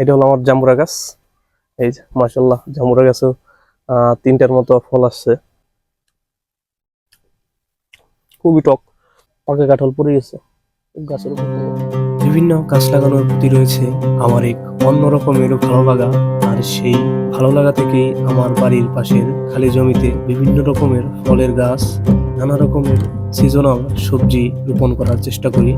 এটা হলো আমার জামুরা গাছ। এই যে মাসাল্লাহ জামুরা গাছেও তিনটার মতো ফল আসছে। খুবই টক, পাকা কাঁঠাল পড়ে গেছে। গাছের বিভিন্ন গাছ লাগানোর প্রতি রয়েছে আমার এক অন্য রকমের ভালো লাগা, আর সেই ভালো লাগা থেকেই আমার বাড়ির পাশের খালি জমিতে বিভিন্ন রকমের ফলের গাছ নানা রকমের সিজনাল সবজি রোপণ করার চেষ্টা করি।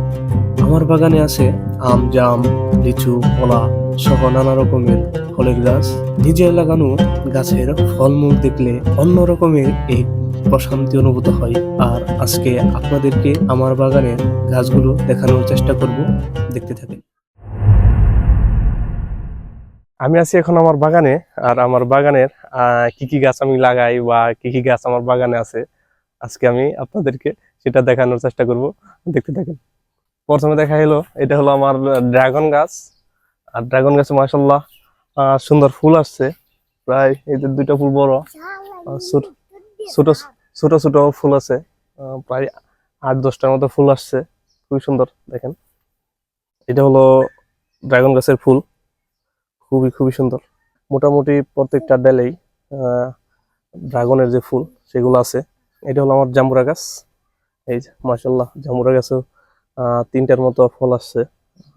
আমার বাগানে আছে আম, জাম, লিচু, কলা সহ নানা রকমের ফলের গাছ। নিজের লাগানো গাছের ফলমূল দেখলে অন্য রকমের এক প্রশান্তি অনুভূত হয়। আর আজকে আপনাদেরকে আমার বাগানের গাছগুলো দেখানোর চেষ্টা করব। দেখতে থাকেন। আমি আছি এখন আমার বাগানে। আর আমার বাগানের কি কি গাছ আমি লাগাই বা কি কি গাছ আমার বাগানে আছে আজকে আমি আপনাদেরকে সেটা দেখানোর চেষ্টা করব। দেখতে থাকেন। প্রথমে দেখা হলো এটা হলো আমার ড্রাগন গাছ। আর ড্রাগন গাছে মাসাল্লাহ সুন্দর ফুল আসছে। প্রায় এই যে দুইটা ফুল বড় ছোট ছোট ছোট ছোট ফুল আছে। প্রায় আট, দশটার মতো ফুল আসছে। খুবই সুন্দর, দেখেন। এটা হলো ড্রাগন গাছের ফুল। খুবই খুবই সুন্দর। মোটামুটি প্রত্যেকটা ডালেই ড্রাগনের যে ফুল, সেগুলো আছে। এটা হলো আমার জাম্বুরা গাছ। এই যে মাসাল্লাহ জাম্বুরা গাছেও তিনটার মতো ফল আসছে।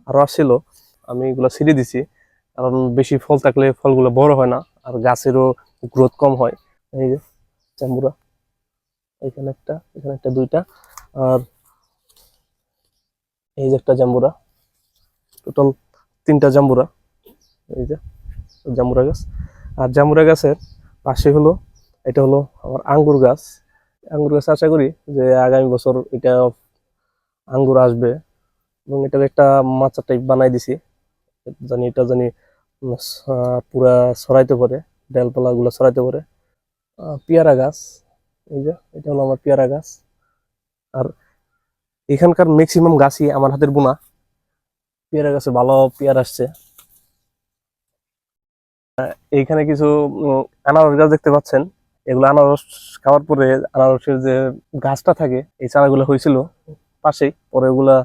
আরও আসছিল, আমি এগুলো ছিঁড়ে দিছি। কারণ বেশি ফল থাকলে ফলগুলো বড় হয় না, আর গাছেরও গ্রোথ কম হয়। এই যে জাম্বুরা এখানে একটা এখানে একটা দুইটা, আর এই যে একটা জাম্বুরা টোটাল তিনটা জাম্বুরা এই যে জাম্বুরা গাছ। আর জাম্বুরা গাছের পাশে হলো, এটা হলো আমার আঙ্গুর গাছ। আঙ্গুর গাছ আশা করি যে আগামী বছর এটা আঙ্গুর আসবে এবং এটার একটা মাচা টাইপ বানাই দিছি। জানি এটা জানি পুরা ছড়াইতে পারে ডালপালা গুলো ছড়াইতে পারে। পেয়ারা গাছ, এই যে, এটা হলো আমার পেয়ারা গাছ। আর এখানকার ম্যাক্সিমাম গাছই আমার হাতের বোনা। পেয়ারা গাছে ভালো পেয়ারা আসছে। এইখানে কিছু আনারস গাছ দেখতে পাচ্ছেন। এগুলো আনারস খাওয়ার পরে আনারসের যে গাছটা থাকে এই চারাগুলো হয়েছিল পাশেই। পরে ওগুলা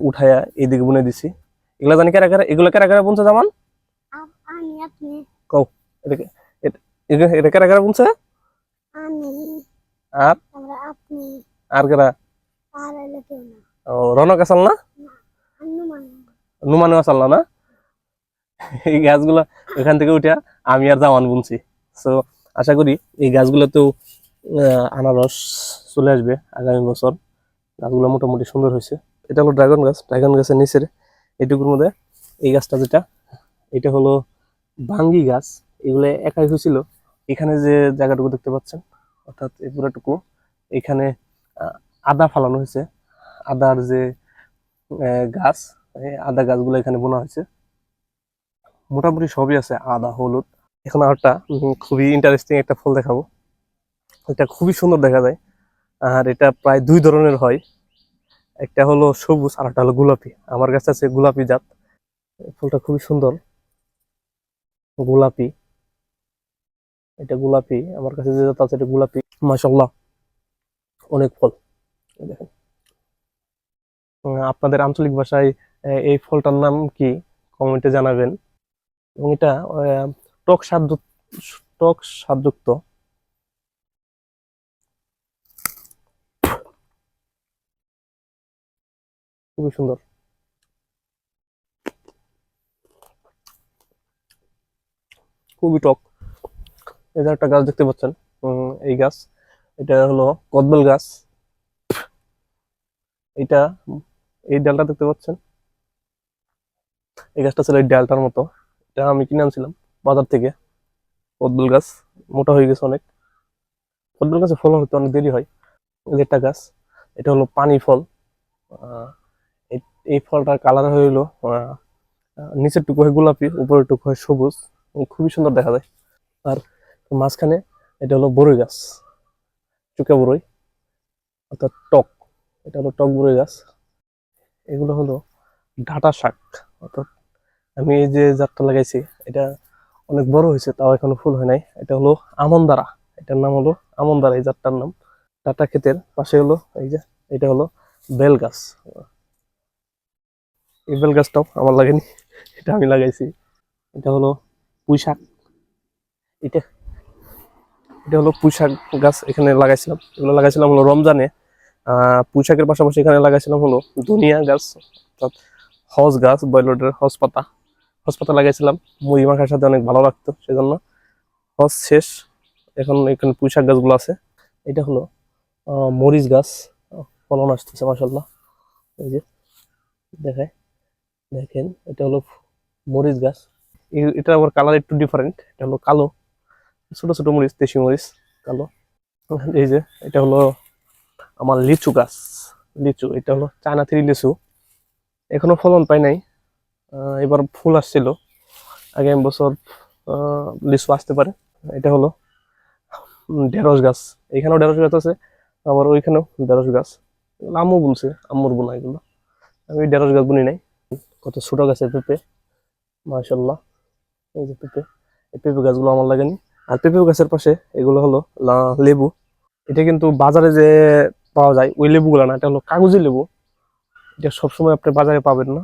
উঠাইয়া এইদিকে বুনে দিছি। এগুলা জানি কারা কারা এগুলো কারা কারা বুনছে জামান? এটাকে এটা- কারা কারা বুনছে? আর? আর কারা? ও, রনক আসাল না? নুমানু। আসাল না এই গাছগুলা ওখান থেকে উঠে আমি আর জামান বুনছি। তো আশা করি এই গাছগুলোতেও আনারস চলে আসবে আগামী বছর। গাছগুলো মোটামুটি সুন্দর হয়েছে। এটা হলো ড্রাগন গাছ। ড্রাগন গাছের নিচের এইটুকুর মধ্যে এই গাছটা যেটা, এটা হলো ভাঙ্গি গাছ। এগুলো একাই হয়েছিল। এখানে যে জায়গাটুকু দেখতে পাচ্ছেন, অর্থাৎ এই পুরোটুকু, এখানে আদা ফালানো হয়েছে। আদার যে গাছ আদা গাছগুলো এখানে বোনা হয়েছে। মোটামুটি সবই আছে, আদা, হলুদ। এখন আরেকটা খুবই ইন্টারেস্টিং একটা ফল দেখাবো। এটা খুবই সুন্দর দেখা যায়। আর এটা প্রায় দুই ধরনের হয়। একটা হলো সবুজ আর একটা হলো গোলাপি। আমার কাছে আছে গোলাপি জাত। ফুলটা খুবই সুন্দর। গোলাপি। এটা গোলাপি। আমার কাছে যে জাত আছে এটা গোলাপি। মাশাল্লাহ অনেক ফল। দেখেন। আপনাদের আঞ্চলিক ভাষায় এই ফলটার নাম কি? কমেন্টে জানাবেন। এবং এটা টক স্বাদ টক স্বাদযুক্ত খুবই সুন্দর। খুবই টক। এই একটা গাছ দেখতে পাচ্ছেন এই গাছ। এটা হলো কদবেল গাছ। এটা, এই ডালটা দেখতে পাচ্ছেন। এই গাছটা ছিল এই ডালটার মতো। এটা আমি কিনে আনছিলাম। বাজার থেকে কদবেল গাছ মোটা হয়ে গেছে অনেক। কদবেল গাছে ফলন হতে অনেক দেরি হয়। একটা গাছ এটা হলো পানি ফল। এই- ফলটার কালার আহ, নিচের টুকু হয় গোলাপি উপরের টুকু হয় সবুজ। খুবই সুন্দর দেখা যায়। আর মাঝখানে এটা হলো বড়ই গাছ চুকা বড়ই অর্থাৎ টক। এটা হলো টক বড়ই গাছ। এগুলো হলো ডাঁটা শাক অর্থাৎ আমি এই যে জাতটা লাগাইছি এটা অনেক বড় হয়েছে, তাও এখনও ফুল হয় নাই। এটা হলো আমন্দারা। এটার নাম হলো আমন্দারা, এই জাতটার নাম। ডাটা ক্ষেতের পাশে হলো, এই যে, এটা হলো বেল গাছ। এই বেল গাছটাও আমার লাগেনি, এটা আমি লাগাইছি। এটা হলো পুঁই শাক। এটা এটা হলো পুঁই শাক গাছ এখানে লাগাইছিলাম। এগুলো লাগাইছিলাম হলো রমজানে। আহ, পুঁই শাকের পাশাপাশি এখানে লাগাইছিলাম হলো দুনিয়া গাছ, অর্থাৎ হজ গাছ বয়লটের হজ পাতা। হজ পাতা লাগাইছিলাম। মুড়ি মাখার সাথে অনেক ভালো লাগতো, সেজন্য। হজ শেষ। এখন এখানে পুঁই শাক গাছগুলো আছে। এটা হলো মরিচ গাছ। ফলন আসতেছে মাসাল্লাহ এই যে দেখায় দেখেন, এটা হলো মরিচ গাছ। এটা আবার কালার একটু ডিফারেন্ট এটা হলো কালো। ছোট ছোট মরিচ, দেশি মরিচ, কালো। এই যে, এটা হলো আমার লিচু গাছ। লিচু, এটা হলো চায়না থ্রি লিচু। এখনও ফলন পাই নাই। এবার ফুল আসছিল। আগামী বছর লিচু আসতে পারে। এটা হলো ঢেঁড়স গাছ। এখানেও ঢেঁড়স গাছ আছে, আবার ওইখানেও ঢেঁড়স গাছ। আম্মু বুনছে, আম্মুর বোনা এগুলো। আমি ঢেঁড়স গাছ বুনি নাই। কত ছোট গাছের পেঁপে মাশাল্লাহ এই যে পেঁপে। এই পেঁপে গাছগুলো আমার লাগেনি। আর পেঁপে গাছের পাশে এগুলো হলো লেবু। এটা কিন্তু বাজারে যে পাওয়া যায়, ওই লেবুগুলো না, এটা হলো কাগজি লেবু। এটা সবসময় আপনি বাজারে পাবেন না।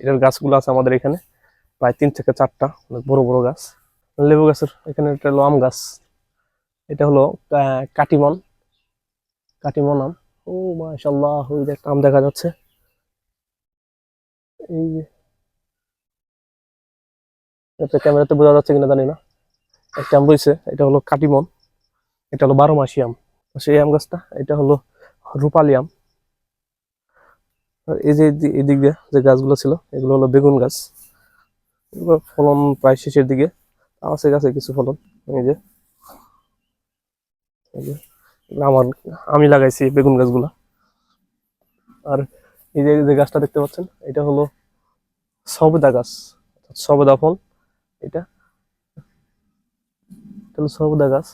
এটার গাছগুলো আছে আমাদের এখানে। প্রায় তিন থেকে চারটা, অনেক বড় বড় গাছ। লেবু গাছের এখানে একটা হলো আম গাছ। এটা হলো কাটিমন। কাটিমন আম। ও মাশাল্লাহ ওই একটা আম দেখা যাচ্ছে। এই যে ক্যামেরাতে বোঝা যাচ্ছে কিনা জানি না। একটা আম রয়েছে, এটা হলো কাটিমন। এটা হলো বারো মাসি আম। সেই আম গাছটা, এটা হলো রূপালি আম। আর এই যে এদি- এদিক দিয়ে যে গাছগুলো ছিল, এগুলো হলো বেগুন গাছ। এগুলো ফলন প্রায় শেষের দিকে। আছে গাছে কিছু ফলন, এই যে। এই আমার, আমি লাগাইছি বেগুন গাছগুলা। আর এই যে যে গাছটা দেখতে পাচ্ছেন, এটা হলো সবেদা গাছ সবেদা ফল, এটা। এটা হলো সবেদা গাছ,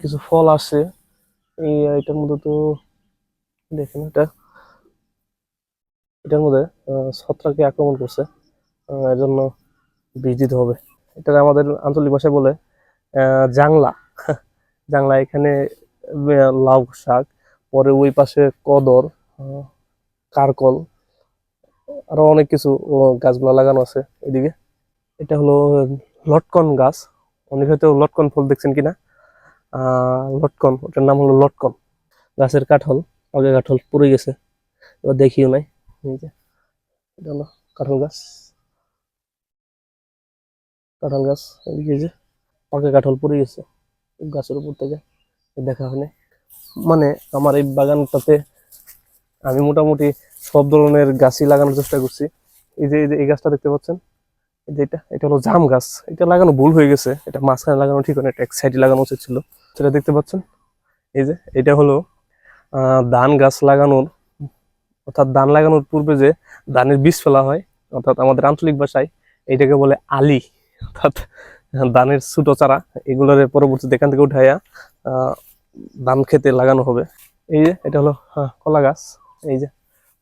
কিছু ফল আসছে এই এটার মধ্যে তো দেখেন এটা। এটার মধ্যে ছত্রাকে আক্রমণ করছে। এর জন্য বীজ দিতে হবে। এটা আমাদের আঞ্চলিক ভাষায় বলে জাংলা। জাংলা, এখানে লাউ শাক, পরে ওই পাশে কদর কারকল, আরও অনেক কিছু গাছগুলো লাগানো আছে এদিকে। এটা হলো, লটকন গাছ। অনেক হয়তো লটকন ফুল দেখছেন কিনা? লটকন, ওটার নাম হলো লটকন। গাছের কাঠল আগে কাঠল পড়ে গেছে। এবার দেখিও নাই। এই যে, এটা হলো কাঁঠাল গাছ। কাঁঠাল গাছ, এদিকে যে, পাকে কাঠল পড়ে গেছে। গাছের উপর থেকে দেখা হয়। মানে আমার এই বাগানটাতে আমি মোটামুটি সব ধরনের গাছই লাগানোর চেষ্টা করছি। এই যে এই যে, এই গাছটা দেখতে পাচ্ছেন? এই যে এটা এটা হলো জাম গাছ। এটা লাগানো ভুল হয়ে গেছে। এটা মাঝখানে লাগানো ঠিক হয় এক সাইডে লাগানো উচিত ছিল। সেটা দেখতে পাচ্ছেন? এই যে, এটা হলো ধান গাছ লাগানোর অর্থাৎ ধান লাগানোর পূর্বে যে ধানের বীজ ফেলা হয়, অর্থাৎ আমাদের আঞ্চলিক ভাষায় এটাকে বলে আলি, অর্থাৎ ধানের ছোট চারা, এগুলোর পরবর্তীতে এখান থেকে উঠাইয়া ধান খেতে লাগানো হবে। এই যে, এটা হলো কলা গাছ। এই যে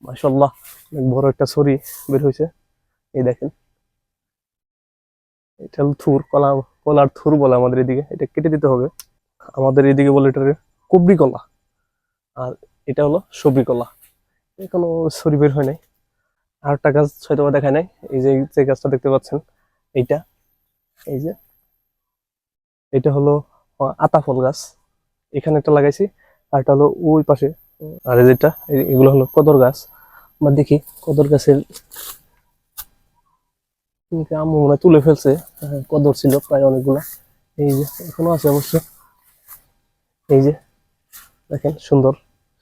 মাসাল্লাহ অনেক বড় একটা ছড়ি বের হয়েছে এই দেখেন। এটা হলো থুর, কলা, কলার থুর বলে আমাদের এদিকে। এটা কেটে দিতে হবে। আমাদের এদিকে বলে এটা কুবরি কলা। আর এটা হলো সবরি কলা। এখনও ছড়ি বের হয় নাই। আর একটা গাছ হয়তো দেখায় নাই। এই যে যে গাছটা দেখতে পাচ্ছেন এইটা এই যে এটা হলো আতা ফল গাছ। এখানে একটা লাগাইছি আর একটা হলো ওই পাশে আর যেটা এগুলো হলো কদর গাছ। আমরা দেখি কদর গাছের আম্মু মনে তুলে ফেলছে। হ্যাঁ, কদর ছিল প্রায় অনেকগুলা। এই যে এখনও আছে অবশ্য। এই যে দেখেন সুন্দর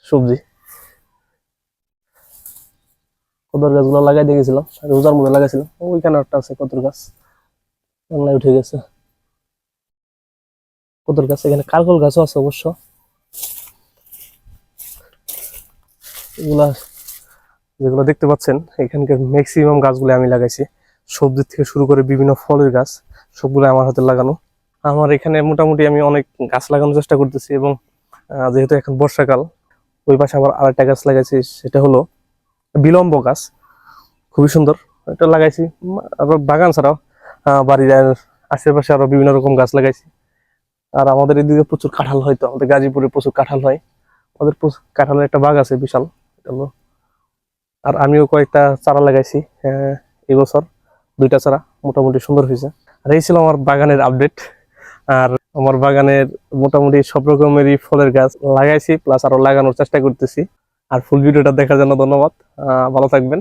সবজি। কদর গাছগুলো লাগাই দিয়ে গেছিলাম রোজার মধ্যে লাগাইছিলাম। ওইখানে একটা আছে কদর গাছ, বাংলায় উঠে গেছে। কদর গাছ, এখানে কারকল গাছও আছে অবশ্য। এগুলা যেগুলো দেখতে পাচ্ছেন, এখানকার ম্যাক্সিমাম গাছগুলো আমি লাগাইছি। সবজি থেকে শুরু করে বিভিন্ন ফলের গাছ, সবগুলো আমার হাতে লাগানো। আমার এখানে মোটামুটি আমি অনেক গাছ লাগানোর চেষ্টা করতেছি এবং যেহেতু এখন বর্ষাকাল, ওই পাশে আবার আরেকটা গাছ লাগাইছি, সেটা হলো বিলম্ব গাছ। খুবই সুন্দর। এটা লাগাইছি। বাগান ছাড়াও বাড়ির আশেপাশে আরও বিভিন্ন রকম গাছ লাগাইছি। আর আমাদের এদিকে প্রচুর কাঁঠাল হয় তো, আমাদের গাজীপুরে প্রচুর কাঁঠাল হয়। আমাদের কাঁঠালের একটা বাগ আছে বিশাল আর আমিও কয়েকটা চারা লাগাইছি এবছর দুইটা চারা মোটামুটি সুন্দর হয়েছে। আর এই ছিল আমার বাগানের আপডেট। আর আমার বাগানের মোটামুটি সব রকমেরই ফলের গাছ লাগাইছি, প্লাস আরও লাগানোর চেষ্টা করতেছি। আর ফুল ভিডিওটা দেখার জন্য ধন্যবাদ। ভালো থাকবেন।